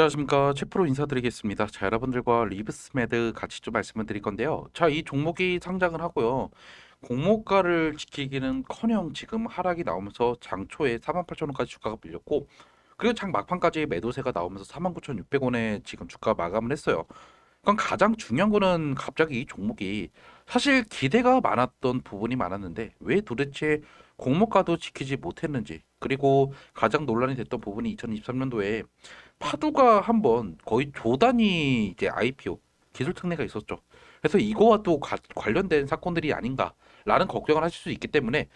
안녕하십니까 최프로 인사드리겠습니다. 자 여러분들과 리브스매드 같이 좀 말씀을 드릴 건데요. 자 이 종목이 상장을 하고요. 공모가를 지키기는커녕 지금 하락이 나오면서 장 초에 48,000원까지 주가가 밀렸고 그리고 장 막판까지 매도세가 나오면서 49,600원에 지금 주가 마감을 했어요. 그럼 가장 중요한 거는 갑자기 이 종목이 사실 기대가 많았던 부분이 많았는데 왜 도대체 공모가도 지키지 못했는지 그리고 가장 논란이 됐던 부분이 2023년도에 파두가 한번 거의 조단위 이제 IPO 기술 특례가 있었죠. 그래서 이거와 또 가- 관련된 사건들이 아닌가라는 걱정을 하실 수 있기 때문에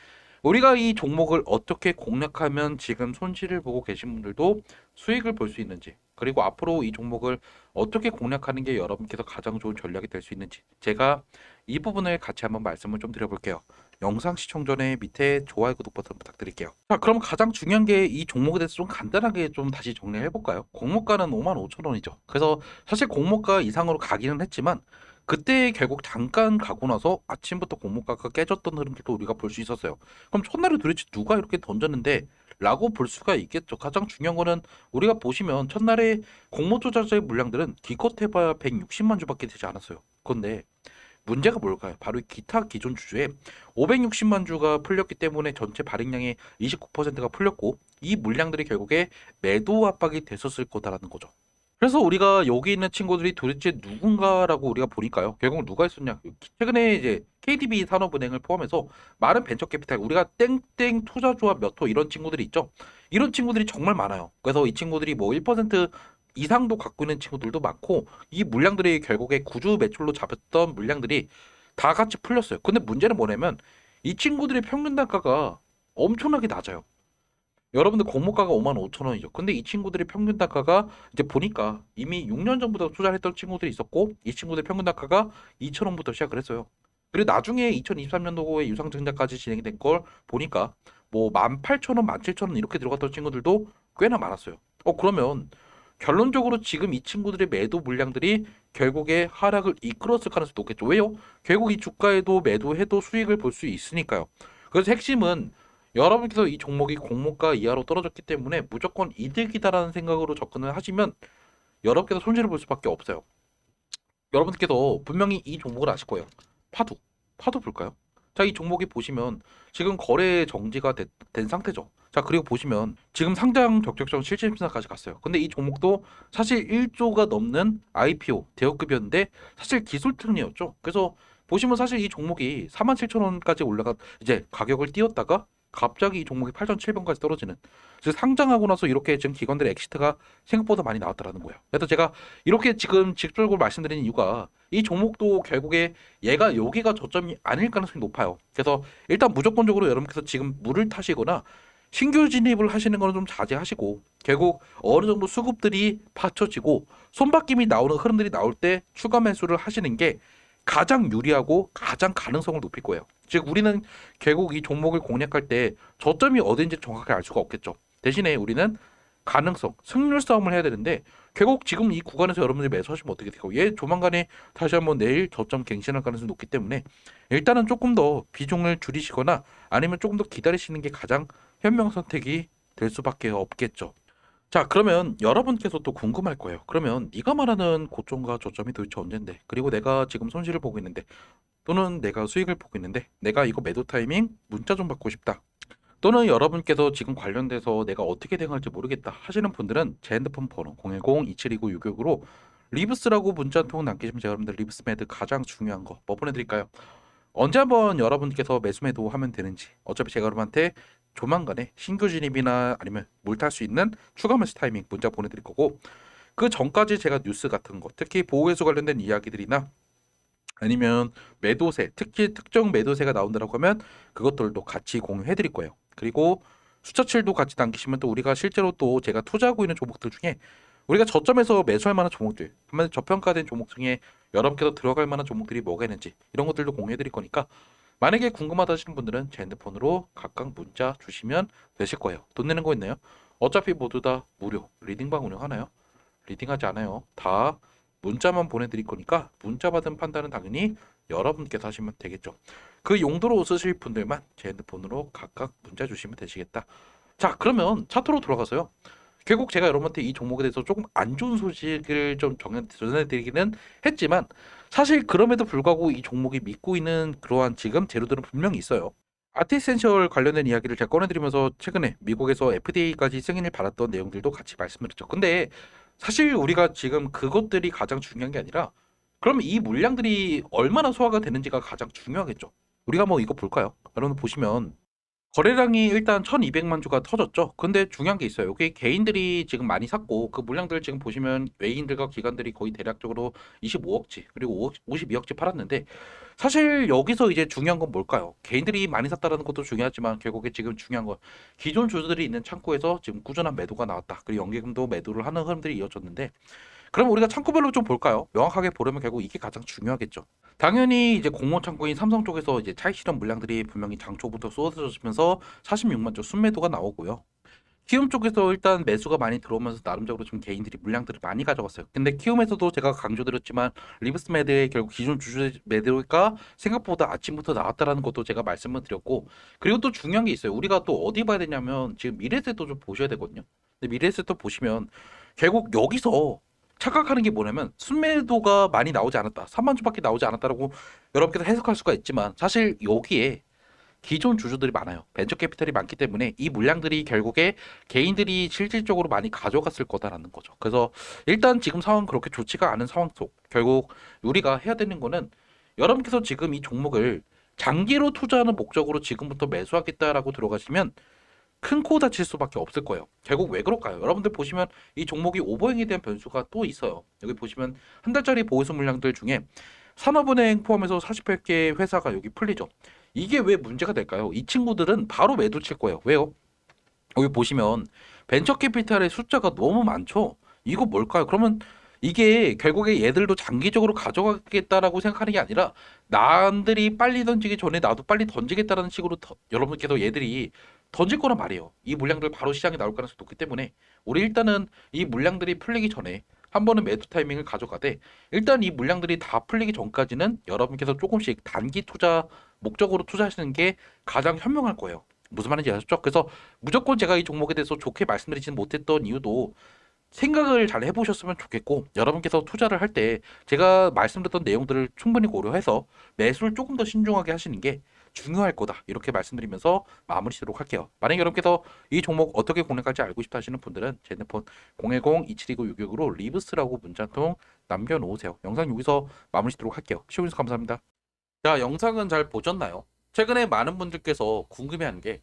우리가 이 종목을 어떻게 공략하면 지금 손실을 보고 계신 분들도 수익을 볼 수 있는지 그리고 앞으로 이 종목을 어떻게 공략하는 게 여러분께서 가장 좋은 전략이 될 수 있는지 제가 이 부분을 같이 한번 말씀을 좀 드려볼게요. 영상 시청 전에 밑에 좋아요 구독 버튼 부탁드릴게요. 자, 그럼 가장 중요한 게 이 종목에 대해서 좀 간단하게 좀 다시 정리해 볼까요? 공모가는 55,000원이죠. 그래서 사실 공모가 이상으로 가기는 했지만 그때 결국 잠깐 가고 나서 아침부터 공모가가 깨졌던 흐름들도 우리가 볼 수 있었어요. 그럼 첫날에 도대체 누가 이렇게 던졌는데 라고 볼 수가 있겠죠. 가장 중요한 거는 우리가 보시면 첫날에 공모 투자자의 물량들은 기껏 해봐야 160만 주밖에 되지 않았어요. 그런데 문제가 뭘까요? 바로 이 기타 기존 주주에 560만 주가 풀렸기 때문에 전체 발행량의 29%가 풀렸고 이 물량들이 결국에 매도 압박이 됐었을 거다라는 거죠. 그래서 우리가 여기 있는 친구들이 도대체 누군가라고 우리가 보니까요. 결국 누가 있었냐? 최근에 이제 KDB 산업은행을 포함해서 많은 벤처 캐피탈 우리가 땡땡 투자조합 몇 호 이런 친구들이 있죠. 이런 친구들이 정말 많아요. 그래서 이 친구들이 뭐 1% 이상도 갖고 있는 친구들도 많고 이 물량들이 결국에 구주 매출로 잡혔던 물량들이 다 같이 풀렸어요. 근데 문제는 뭐냐면 이 친구들의 평균 단가가 엄청나게 낮아요. 여러분들 공모가가 5만 5천 원이죠. 근데 이 친구들의 평균 단가가 이제 보니까 이미 6년 전부터 투자를 했던 친구들이 있었고 이 친구들 평균 단가가 2천 원부터 시작을 했어요. 그리고 나중에 2023년도에 유상 증자까지 진행이 된 걸 보니까 뭐 18,000원, 17,000원 이렇게 들어갔던 친구들도 꽤나 많았어요. 어 그러면 결론적으로 지금 이 친구들의 매도 물량들이 결국에 하락을 이끌었을 가능성이 높겠죠. 왜요? 결국 이 주가에도 매도해도 수익을 볼 수 있으니까요. 그래서 핵심은 여러분께서 이 종목이 공모가 이하로 떨어졌기 때문에 무조건 이득이다라는 생각으로 접근을 하시면 여러분께서 손실을 볼 수밖에 없어요. 여러분께서 분명히 이 종목을 아실 거예요. 파두. 파두 볼까요? 자, 이 종목이 보시면 지금 거래 정지가 되- 된 상태죠. 자, 그리고 보시면 지금 상장 적격전 실질 심사까지 갔어요. 근데 이 종목도 사실 1조가 넘는 IPO 대여급이었는데 사실 기술 특례였죠. 그래서 보시면 사실 이 종목이 47,000원까지 올라가 이제 가격을 띄웠다가 갑자기 이 종목이 8,700원까지 떨어지는 즉 상장하고 나서 이렇게 지금 기관들의 엑시트가 생각보다 많이 나왔다라는 거예요. 그래서 제가 이렇게 지금 직접적으로 말씀드리는 이유가 이 종목도 결국에 얘가 여기가 저점이 아닐 가능성이 높아요. 그래서 일단 무조건적으로 여러분께서 지금 물을 타시거나 신규 진입을 하시는 거는 좀 자제하시고 결국 어느 정도 수급들이 받쳐지고 손바뀜이 나오는 흐름들이 나올 때 추가 매수를 하시는 게 가장 유리하고 가장 가능성을 높일 거예요. 즉 우리는 결국 이 종목을 공략할 때 저점이 어딘지 정확하게 알 수가 없겠죠. 대신에 우리는 가능성, 승률 싸움을 해야 되는데 결국 지금 이 구간에서 여러분들이 매수하시면 어떻게 될까요? 얘 조만간에 다시 한번 내일 저점 갱신할 가능성이 높기 때문에 일단은 조금 더 비중을 줄이시거나 아니면 조금 더 기다리시는 게 가장 현명 선택이 될 수밖에 없겠죠. 자, 그러면 여러분께서 또 궁금할 거예요. 그러면 네가 말하는 고점과 저점이 도대체 언젠데? 그리고 내가 지금 손실을 보고 있는데 또는 내가 수익을 보고 있는데 내가 이거 매도 타이밍 문자 좀 받고 싶다. 또는 여러분께서 지금 관련돼서 내가 어떻게 대응할지 모르겠다 하시는 분들은 제 핸드폰 번호 010-2729-666으로 리브스라고 문자 한 통 남기시면 제가 여러분들 리브스 매드 가장 중요한 거 뭐 보내드릴까요? 언제 한번 여러분께서 매수 매도 하면 되는지 어차피 제가 여러분한테 조만간에 신규 진입이나 아니면 물탈수 있는 추가 매수 타이밍 문자 보내드릴 거고 그 전까지 제가 뉴스 같은 거 특히 보호해수 관련된 이야기들이나 아니면 매도세 특히 특정 매도세가 나온다라고 하면 그것들도 같이 공유해 드릴 거예요. 그리고 숫자칠도 같이 남기시면 또 우리가 실제로 또 제가 투자하고 있는 종목들 중에 우리가 저점에서 매수할 만한 종목들, 한번 저평가된 종목 중에 여러분께서 들어갈 만한 종목들이 뭐가 있는지 이런 것들도 공유해 드릴 거니까 만약에 궁금하다 하시는 분들은 제 핸드폰으로 각각 문자 주시면 되실 거예요. 돈 내는 거 있나요? 어차피 모두 다 무료. 리딩방 운영하나요? 리딩하지 않아요. 다 문자만 보내드릴 거니까 문자 받은 판단은 당연히 여러분께서 하시면 되겠죠. 그 용도로 쓰실 분들만 제 핸드폰으로 각각 문자 주시면 되시겠다. 자, 그러면 차트로 돌아가서요. 결국 제가 여러분한테 이 종목에 대해서 조금 안 좋은 소식을 좀 전해- 전해드리기는 했지만 사실 그럼에도 불구하고 이 종목이 믿고 있는 그러한 지금 재료들은 분명히 있어요. 아티센셜 관련된 이야기를 제가 꺼내드리면서 최근에 미국에서 FDA까지 승인을 받았던 내용들도 같이 말씀드렸죠. 근데 사실 우리가 지금 그것들이 가장 중요한 게 아니라 그럼 이 물량들이 얼마나 소화가 되는지가 가장 중요하겠죠. 우리가 뭐 이거 볼까요? 여러분 보시면 거래량이 일단 1200만 주가 터졌죠. 근데 중요한 게 있어요. 여기 개인들이 지금 많이 샀고 그 물량들 지금 보시면 외인들과 기관들이 거의 대략적으로 25억지 그리고 5억, 52억지 팔았는데 사실 여기서 이제 중요한 건 뭘까요? 개인들이 많이 샀다라는 것도 중요하지만 결국에 지금 중요한 건 기존 주주들이 있는 창구에서 지금 꾸준한 매도가 나왔다. 그리고 연계금도 매도를 하는 흐름들이 이어졌는데 그럼 우리가 창구별로 좀 볼까요? 명확하게 보려면 결국 이게 가장 중요하겠죠. 당연히 이제 공모 창구인 삼성 쪽에서 이제 차익 실현 물량들이 분명히 장초부터 쏟아져지면서 46만 주 순매도가 나오고요. 키움 쪽에서 일단 매수가 많이 들어오면서 나름대로 좀 개인들이 물량들을 많이 가져갔어요. 근데 키움에서도 제가 강조드렸지만 리브스 매드의 결국 기존 주주 매도가 생각보다 아침부터 나왔다라는 것도 제가 말씀을 드렸고 그리고 또 중요한 게 있어요. 우리가 또 어디 봐야 되냐면 지금 미래세도 좀 보셔야 되거든요. 근데 미래세도 보시면 결국 여기서 착각하는 게 뭐냐면 순매도가 많이 나오지 않았다. 3만 주밖에 나오지 않았다라고 여러분께서 해석할 수가 있지만 사실 여기에 기존 주주들이 많아요. 벤처 캐피탈이 많기 때문에 이 물량들이 결국에 개인들이 실질적으로 많이 가져갔을 거다라는 거죠. 그래서 일단 지금 상황 그렇게 좋지가 않은 상황 속 결국 우리가 해야 되는 거는 여러분께서 지금 이 종목을 장기로 투자하는 목적으로 지금부터 매수하겠다라고 들어가시면 큰 코 다칠 수밖에 없을 거예요. 결국 왜 그럴까요? 여러분들 보시면 이 종목이 오버행에 대한 변수가 또 있어요. 여기 보시면 한 달짜리 보호수 물량들 중에 산업은행 포함해서 48개 회사가 여기 풀리죠. 이게 왜 문제가 될까요? 이 친구들은 바로 매도 칠 거예요. 왜요? 여기 보시면 벤처 캐피탈의 숫자가 너무 많죠. 이거 뭘까요? 그러면 이게 결국에 얘들도 장기적으로 가져가겠다라고 생각하는 게 아니라 남들이 빨리 던지기 전에 나도 빨리 던지겠다라는 식으로 더- 여러분께서 얘들이 던질 거란 말이에요. 이 물량들 바로 시장에 나올 가능성이 높기 때문에 우리 일단은 이 물량들이 풀리기 전에 한 번은 매도 타이밍을 가져가되 일단 이 물량들이 다 풀리기 전까지는 여러분께서 조금씩 단기 투자 목적으로 투자하시는 게 가장 현명할 거예요. 무슨 말인지 아셨죠? 그래서 무조건 제가 이 종목에 대해서 좋게 말씀드리지는 못했던 이유도 생각을 잘 해보셨으면 좋겠고 여러분께서 투자를 할 때 제가 말씀드렸던 내용들을 충분히 고려해서 매수를 조금 더 신중하게 하시는 게 중요할 거다 이렇게 말씀드리면서 마무리 짓도록 할게요. 만약 여러분께서 이 종목 어떻게 공략할지 알고 싶다 하시는 분들은 제 핸드폰 010-2729-666으로 리브스라고 문자 한통 남겨놓으세요. 영상 여기서 마무리 짓도록 할게요. 시청해주셔서 감사합니다. 자, 영상은 잘 보셨나요? 최근에 많은 분들께서 궁금해하는 게